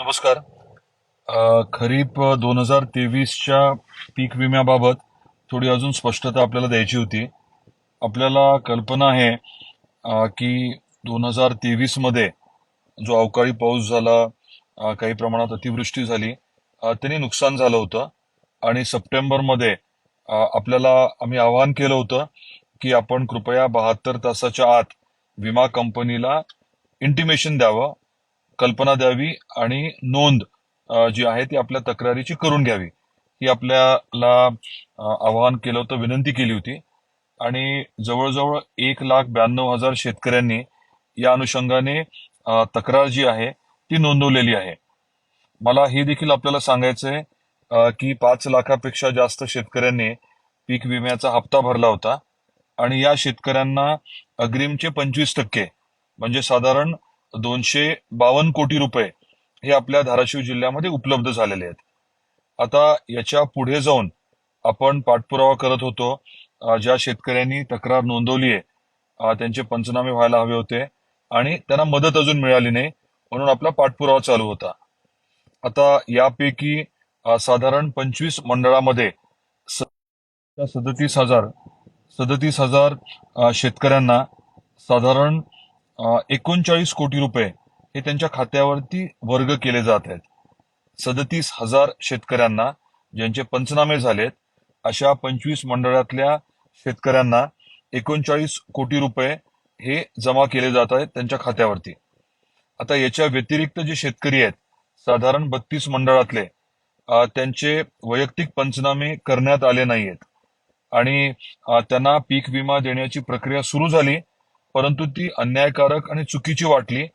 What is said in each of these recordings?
नमस्कार. खरीप दोन हजार तेवीसच्या पीक विम्याबाबत थोडी अजून स्पष्टता आपल्याला द्यायची होती. आपल्याला कल्पना आहे की दोन हजार तेवीसमध्ये जो अवकाळी पाऊस झाला काही प्रमाणात अतिवृष्टी झाली त्यांनी नुकसान झालं होतं. आणि सप्टेंबरमध्ये आपल्याला आम्ही आवाहन केलं होतं की आपण कृपया बहात्तर तासाच्या आत विमा कंपनीला इंटिमेशन द्यावं. कल्पना द्यावी आणि नोंद जी आहे ती आपल्या तक्रारीची करून घ्यावी. ही आपल्याला आवाहन केलं होतं विनंती केली होती. आणि जवळजवळ एक लाख ब्याण्णव हजार शेतकऱ्यांनी या अनुषंगाने तक्रार जी आहे ती नोंदवलेली आहे. मला हे देखील आपल्याला सांगायचं आहे की पाच लाखापेक्षा जास्त शेतकऱ्यांनी पीक विम्याचा हप्ता भरला होता. आणि या शेतकऱ्यांना अग्रिमचे पंचवीस टक्के म्हणजे साधारण दोनशे बावन्न कोटी रुपये हे आपल्या धाराशिव जिल्ह्यामध्ये उपलब्ध झालेले आहेत. आता याच्यापुढे जाऊन आपण पाठपुरावा करत होतो. ज्या शेतकऱ्यांनी तक्रार नोंदवली आहे त्यांचे पंचनामे व्हायला हवे होते आणि त्यांना मदत अजून मिळाली नाही म्हणून आपला पाठपुरावा चालू होता. आता यापैकी साधारण पंचवीस मंडळामध्ये सदतीस हजार सदतीस हजार शेतकऱ्यांना साधारण एकोणचाळीस कोटी रुपये हे त्यांच्या खात्यावरती वर्ग केले जात आहेत. सदतीस हजार शेतकऱ्यांना ज्यांचे पंचनामे झालेत अशा पंचवीस मंडळातल्या शेतकऱ्यांना एकोणचाळीस कोटी रुपये हे जमा केले जात आहेत त्यांच्या खात्यावरती. आता याच्या व्यतिरिक्त जे शेतकरी आहेत साधारण बत्तीस मंडळातले त्यांचे वैयक्तिक पंचनामे करण्यात आले नाहीयेत. आणि त्यांना पीक विमा देण्याची प्रक्रिया सुरू झाली परंतु ती अन्यायकारक आणि चुकीची वाटली.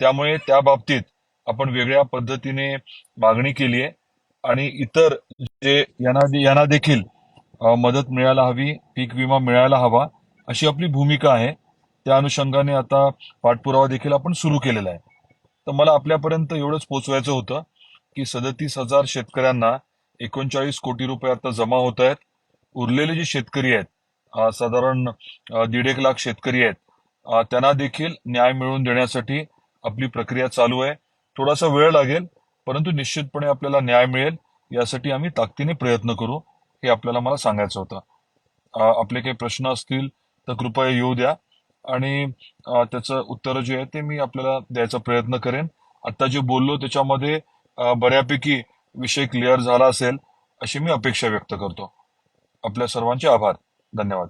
त्यामुळे त्या बाबतीत आपण वेगळ्या पद्धतीने मागणी केली आहे. आणि इतर जे यांना यांना देखील मदत मिळायला हवी पीक विमा मिळायला हवा अशी आपली भूमिका आहे. त्या अनुषंगाने आता पाठपुरावा देखील आपण सुरू केलेला आहे. तर मला आपल्यापर्यंत एवढंच पोचवायचं होतं की सदतीस हजार शेतकऱ्यांना एकोणचाळीस कोटी रुपये आता जमा होत आहेत. उरलेले जे शेतकरी आहेत साधारण दीड एक लाख शेतकरी आहेत त्यांना देखील न्याय मिळवून देण्यासाठी आपली प्रक्रिया चालू आहे. थोडासा वेळ लागेल परंतु निश्चितपणे आपल्याला न्याय मिळेल यासाठी आम्ही ताकदीने प्रयत्न करू हे आपल्याला मला सांगायचं होतं. आपले काही प्रश्न असतील तर कृपया येऊ द्या. आणि त्याचं उत्तर जे आहे ते मी आपल्याला द्यायचा प्रयत्न करेन. आता जे बोललो त्याच्यामध्ये बऱ्यापैकी विषय क्लिअर झाला असेल अशी मी अपेक्षा व्यक्त करतो. आपल्या सर्वांचे आभार. धन्यवाद.